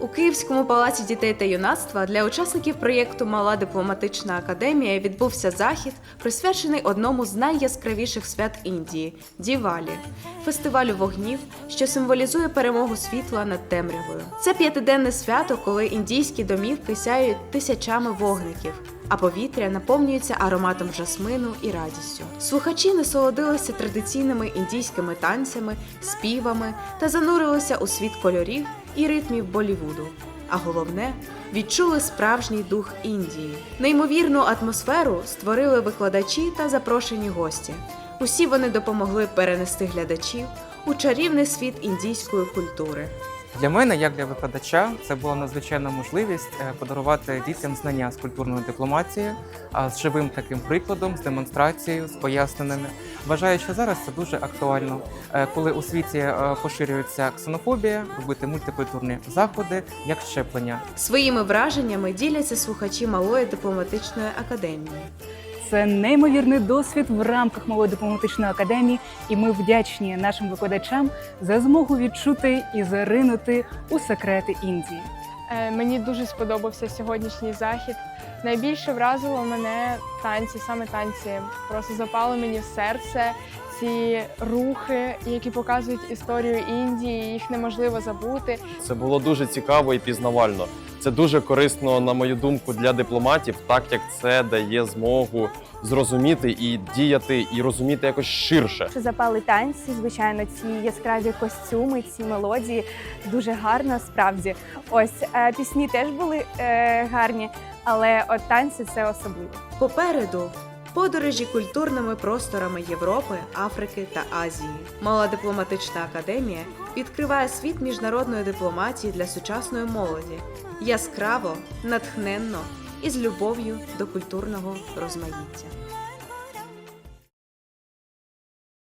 У Київському палаці дітей та юнацтва для учасників проєкту Мала дипломатична академія відбувся захід, присвячений одному з найяскравіших свят Індії Дівалі фестивалю вогнів, що символізує перемогу світла над темрявою. Це п'ятиденне свято, коли індійські домівки сяють тисячами вогників. А повітря наповнюється ароматом жасмину і радістю. Слухачі насолодилися традиційними індійськими танцями, співами та занурилися у світ кольорів і ритмів Болівуду. А головне, відчули справжній дух Індії. Неймовірну атмосферу створили викладачі та запрошені гості. Усі вони допомогли перенести глядачів у чарівний світ індійської культури. Для мене, як для викладача, це була надзвичайна можливість е, подарувати дітям знання з культурної дипломатії з живим таким прикладом, з демонстрацією, з поясненнями. Вважаю, що зараз це дуже актуально, Е, коли у світі е, поширюється ксенофобія, робити мультикультурні заходи як щеплення. Своїми враженнями діляться слухачі малої дипломатичної академії. Це неймовірний досвід в рамках малої дипломатичної академії, і ми вдячні нашим викладачам за змогу відчути і заринути у секрети Індії. Е, Мені дуже сподобався сьогоднішній захід. Найбільше вразило мене танці, саме танці. Просто запали мені в серце ці рухи, які показують історію Індії. Їх неможливо забути. Це було дуже цікаво і пізнавально. Це дуже корисно, на мою думку, для дипломатів, так як це дає змогу зрозуміти і діяти, і розуміти якось ширше. Що запали танці, звичайно, ці яскраві костюми, ці мелодії дуже гарно справді. Ось е, пісні теж були е, гарні, але от танці це особливо. Попереду подорожі культурними просторами Європи, Африки та Азії. Мала дипломатична академія відкриває світ міжнародної дипломатії для сучасної молоді яскраво, натхненно і з любов'ю до культурного розмаїття.